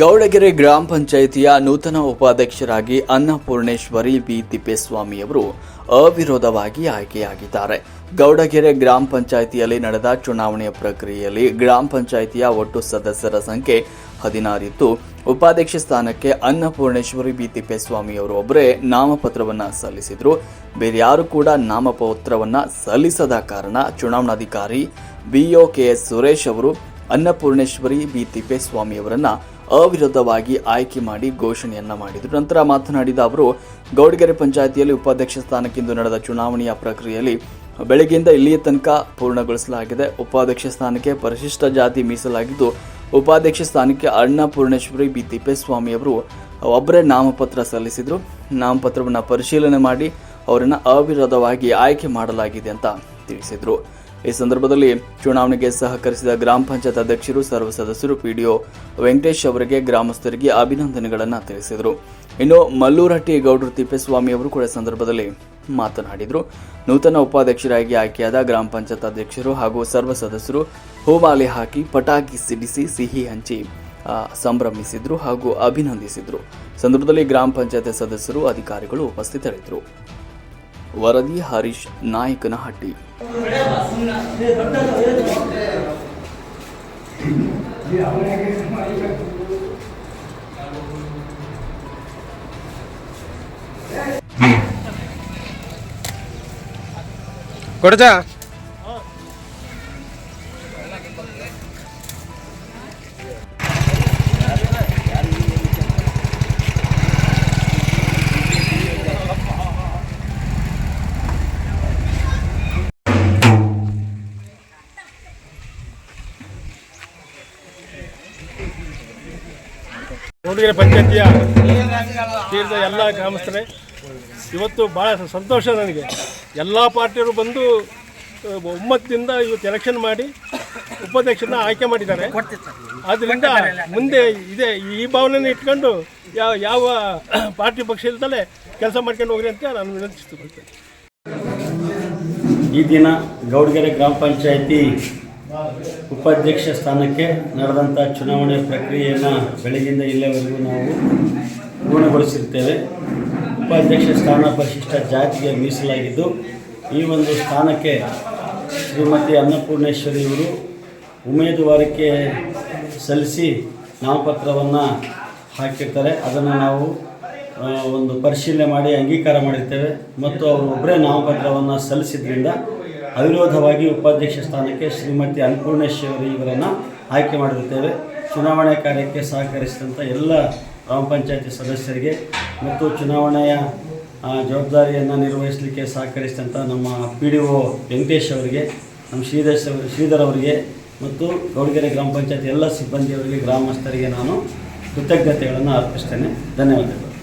ಗೌಡಗೆರೆ ಗ್ರಾಮ ಪಂಚಾಯಿತಿಯ ನೂತನ ಉಪಾಧ್ಯಕ್ಷರಾಗಿ ಅನ್ನಪೂರ್ಣೇಶ್ವರಿ ಬಿ. ತಿಪ್ಪೇಸ್ವಾಮಿಯವರು ಅವಿರೋಧವಾಗಿ ಆಯ್ಕೆಯಾಗಿದ್ದಾರೆ. ಗೌಡಗೆರೆ ಗ್ರಾಮ ಪಂಚಾಯಿತಿಯಲ್ಲಿ ನಡೆದ ಚುನಾವಣೆಯ ಪ್ರಕ್ರಿಯೆಯಲ್ಲಿ ಗ್ರಾಮ ಪಂಚಾಯಿತಿಯ ಒಟ್ಟು ಸದಸ್ಯರ ಸಂಖ್ಯೆ ಹದಿನಾರಿತ್ತು. ಉಪಾಧ್ಯಕ್ಷ ಸ್ಥಾನಕ್ಕೆ ಅನ್ನಪೂರ್ಣೇಶ್ವರಿ ಬಿ. ತಿಪ್ಪೇಸ್ವಾಮಿಯವರು ಒಬ್ಬರೇ ನಾಮಪತ್ರವನ್ನ ಸಲ್ಲಿಸಿದ್ರು. ಬೇರೆ ಯಾರು ಕೂಡ ನಾಮಪತ್ರವನ್ನ ಸಲ್ಲಿಸದ ಕಾರಣ ಚುನಾವಣಾಧಿಕಾರಿ ಬಿಒ ಕೆಎಸ್ ಸುರೇಶ್ ಅವರು ಅನ್ನಪೂರ್ಣೇಶ್ವರಿ ಬಿ. ತಿಪ್ಪೇಸ್ವಾಮಿಯವರನ್ನ ಅವಿರೋಧವಾಗಿ ಆಯ್ಕೆ ಮಾಡಿ ಘೋಷಣೆಯನ್ನ ಮಾಡಿದರು. ನಂತರ ಮಾತನಾಡಿದ ಅವರು, ಗೌಡಗೆರೆ ಪಂಚಾಯಿತಿಯಲ್ಲಿ ಉಪಾಧ್ಯಕ್ಷ ಸ್ಥಾನಕ್ಕಿಂದು ನಡೆದ ಚುನಾವಣೆಯ ಪ್ರಕ್ರಿಯೆಯಲ್ಲಿ ಬೆಳಗ್ಗೆಯಿಂದ ಇಲ್ಲಿಯ ತನಕ ಪೂರ್ಣಗೊಳಿಸಲಾಗಿದೆ. ಉಪಾಧ್ಯಕ್ಷ ಸ್ಥಾನಕ್ಕೆ ಪರಿಶಿಷ್ಟ ಜಾತಿ ಮೀಸಲಾಗಿದ್ದು, ಉಪಾಧ್ಯಕ್ಷ ಸ್ಥಾನಕ್ಕೆ ಅನ್ನಪೂರ್ಣೇಶ್ವರಿ ಬಿ. ತಿಪ್ಪೇಸ್ವಾಮಿ ಅವರು ಒಬ್ಬರೇ ನಾಮಪತ್ರ ಸಲ್ಲಿಸಿದ್ರು. ನಾಮಪತ್ರವನ್ನು ಪರಿಶೀಲನೆ ಮಾಡಿ ಅವರನ್ನು ಅವಿರೋಧವಾಗಿ ಆಯ್ಕೆ ಮಾಡಲಾಗಿದೆ ಅಂತ ತಿಳಿಸಿದರು. ಈ ಸಂದರ್ಭದಲ್ಲಿ ಚುನಾವಣೆಗೆ ಸಹಕರಿಸಿದ ಗ್ರಾಮ ಪಂಚಾಯತ್ ಅಧ್ಯಕ್ಷರು, ಸರ್ವ ಸದಸ್ಯರು, ಪಿಡಿಒ ವೆಂಕಟೇಶ್ ಅವರಿಗೆ ಗ್ರಾಮಸ್ಥರಿಗೆ ಅಭಿನಂದನೆಗಳನ್ನು ತಿಳಿಸಿದರು. ಇನ್ನು ಮಲ್ಲೂರಹಟ್ಟಿ ಗೌಡರು ತಿಪ್ಪೇಸ್ವಾಮಿ ಅವರು ಕೂಡ ಸಂದರ್ಭದಲ್ಲಿ ಮಾತನಾಡಿದರು. ನೂತನ ಉಪಾಧ್ಯಕ್ಷರಾಗಿ ಆಯ್ಕೆಯಾದ ಗ್ರಾಮ ಪಂಚಾಯತ್ ಅಧ್ಯಕ್ಷರು ಹಾಗೂ ಸರ್ವ ಸದಸ್ಯರು ಹೂಮಾಲೆ ಹಾಕಿ ಪಟಾಕಿ ಸಿಡಿಸಿ ಸಿಹಿ ಹಂಚಿ ಸಂಭ್ರಮಿಸಿದ್ರು ಹಾಗೂ ಅಭಿನಂದಿಸಿದ್ರು. ಸಂದರ್ಭದಲ್ಲಿ ಗ್ರಾಮ ಪಂಚಾಯತ್ ಸದಸ್ಯರು, ಅಧಿಕಾರಿಗಳು ಉಪಸ್ಥಿತರಿದ್ದರು. ವರದಿ ಹರೀಶ್ ನಾಯಕನಹಟ್ಟಿ. ಕೊಡ್ತಾ ಮೂಡಿಗೆರೆ ಪಂಚಾಯತಿಯ ಸೇರಿದ ಎಲ್ಲ ಗ್ರಾಮಸ್ಥರೇ, ಇವತ್ತು ಭಾಳ ಸಂತೋಷ ನನಗೆ. ಎಲ್ಲ ಪಾರ್ಟಿಯವರು ಬಂದು ಒಮ್ಮತದಿಂದ ಇವತ್ತು ಎಲೆಕ್ಷನ್ ಮಾಡಿ ಉಪಾಧ್ಯಕ್ಷನ ಆಯ್ಕೆ ಮಾಡಿದ್ದಾರೆ. ಆದ್ದರಿಂದ ಮುಂದೆ ಇದೆ, ಈ ಭಾವನೆ ಇಟ್ಕೊಂಡು ಯಾವ ಯಾವ ಪಾರ್ಟಿ ಪಕ್ಷ ಇಲ್ದಲೇ ಕೆಲಸ ಮಾಡ್ಕೊಂಡು ಹೋಗ್ರಿ ಅಂತ ನಾನು ವಿನಂತಿಸ್ತು ಈ ದಿನ ಗೌಡಗೆರೆ ಗ್ರಾಮ ಪಂಚಾಯಿತಿ ಉಪಾಧ್ಯಕ್ಷ ಸ್ಥಾನಕ್ಕೆ ನಡೆದಂಥ ಚುನಾವಣೆ ಪ್ರಕ್ರಿಯೆಯನ್ನು ಬೆಳಗಿಂದ ಇಲ್ಲಿವರೆಗೂ ನಾವು ಪೂರ್ಣಗೊಳಿಸಿರ್ತೇವೆ. ಉಪಾಧ್ಯಕ್ಷ ಸ್ಥಾನ ಪರಿಶಿಷ್ಟ ಜಾತಿಗೆ ಮೀಸಲಾಗಿದ್ದು, ಈ ಒಂದು ಸ್ಥಾನಕ್ಕೆ ಶ್ರೀಮತಿ ಅನ್ನಪೂರ್ಣೇಶ್ವರಿ ಇವರು ಉಮೇದುವಾರಿಕೆ ಸಲ್ಲಿಸಿ ನಾಮಪತ್ರವನ್ನು ಹಾಕಿರ್ತಾರೆ. ಅದನ್ನು ನಾವು ಒಂದು ಪರಿಶೀಲನೆ ಮಾಡಿ, ಅಂಗೀಕಾರ ಮಾಡಿರ್ತೇವೆ. ಮತ್ತು ಅವರು ಒಬ್ಬರೇ ನಾಮಪತ್ರವನ್ನು ಸಲ್ಲಿಸಿದ್ರಿಂದ ಅವಿರೋಧವಾಗಿ ಉಪಾಧ್ಯಕ್ಷ ಸ್ಥಾನಕ್ಕೆ ಶ್ರೀಮತಿ ಅನ್ನಪೂರ್ಣೇಶ್ವರಿ ಇವರನ್ನು ಆಯ್ಕೆ ಮಾಡಿರ್ತೇವೆ ಚುನಾವಣೆ ಕಾರ್ಯಕ್ಕೆ ಸಹಕರಿಸಿದಂಥ ಎಲ್ಲ ಗ್ರಾಮ ಪಂಚಾಯತಿ ಸದಸ್ಯರಿಗೆ ಮತ್ತು ಚುನಾವಣೆಯ ಜವಾಬ್ದಾರಿಯನ್ನು ನಿರ್ವಹಿಸಲಿಕ್ಕೆ ಸಹಕರಿಸಿದಂಥ ನಮ್ಮ ಪಿ ಡಿ ಒ ವೆಂಕಟೇಶ್ ಅವರಿಗೆ, ನಮ್ಮ ಶ್ರೀಧರ್ ಶ್ರೀಧರ್ ಅವರಿಗೆ ಮತ್ತು ಗೌಡಗೆರೆ ಗ್ರಾಮ ಪಂಚಾಯತ್ ಎಲ್ಲ ಸಿಬ್ಬಂದಿಯವರಿಗೆ, ಗ್ರಾಮಸ್ಥರಿಗೆ ನಾನು ಕೃತಜ್ಞತೆಗಳನ್ನು ಅರ್ಪಿಸ್ತೇನೆ. ಧನ್ಯವಾದಗಳು.